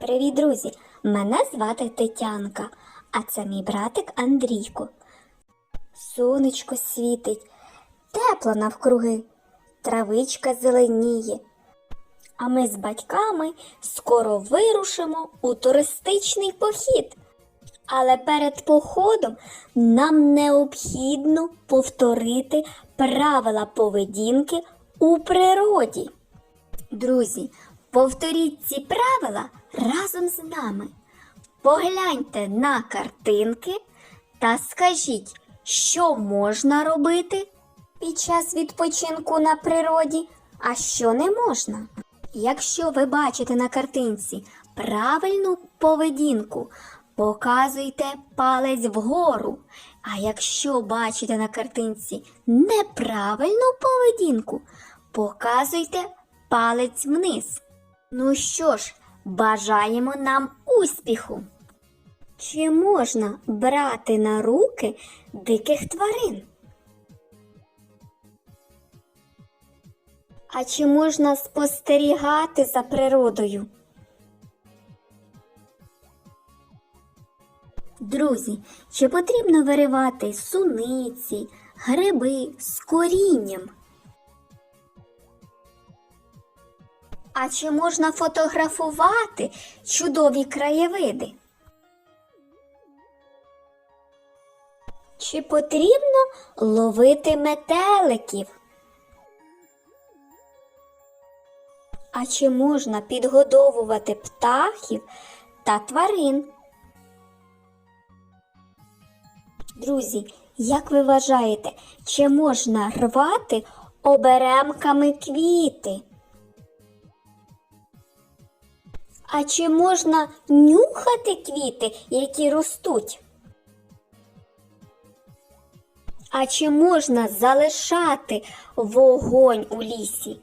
Привіт, друзі! Мене звати Тетянка, а це мій братик Андрійко. Сонечко світить, тепло навкруги, травичка зеленіє. А ми з батьками скоро вирушимо у туристичний похід. Але перед походом нам необхідно повторити правила поведінки у природі. Друзі, повторіть ці правила разом з нами. Погляньте на картинки та скажіть, що можна робити під час відпочинку на природі, а що не можна. Якщо ви бачите на картинці правильну поведінку, показуйте палець вгору. А якщо бачите на картинці неправильну поведінку, показуйте палець вниз. Ну що ж, бажаємо нам успіху. Чи можна брати на руки диких тварин? А чи можна спостерігати за природою? Друзі, чи потрібно виривати суниці, гриби з корінням? А чи можна фотографувати чудові краєвиди? Чи потрібно ловити метеликів? А чи можна підгодовувати птахів та тварин? Друзі, як ви вважаєте, чи можна рвати оберемками квіти? А чи можна нюхати квіти, які ростуть? А чи можна залишати вогонь у лісі?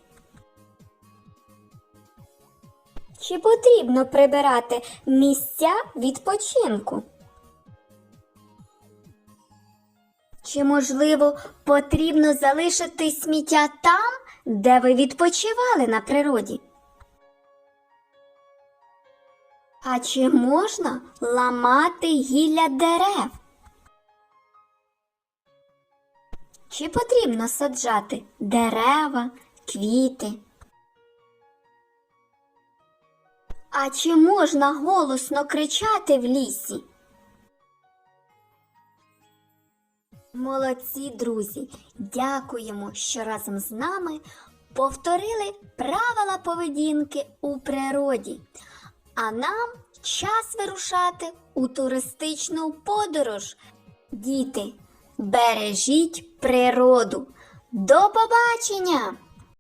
Чи потрібно прибирати місця відпочинку? Чи, можливо, потрібно залишити сміття там, де ви відпочивали на природі? А чи можна ламати гілля дерев? Чи потрібно саджати дерева, квіти? А чи можна голосно кричати в лісі? Молодці, друзі! Дякуємо, що разом з нами повторили правила поведінки у природі. А нам час вирушати у туристичну подорож. Діти, бережіть природу. До побачення!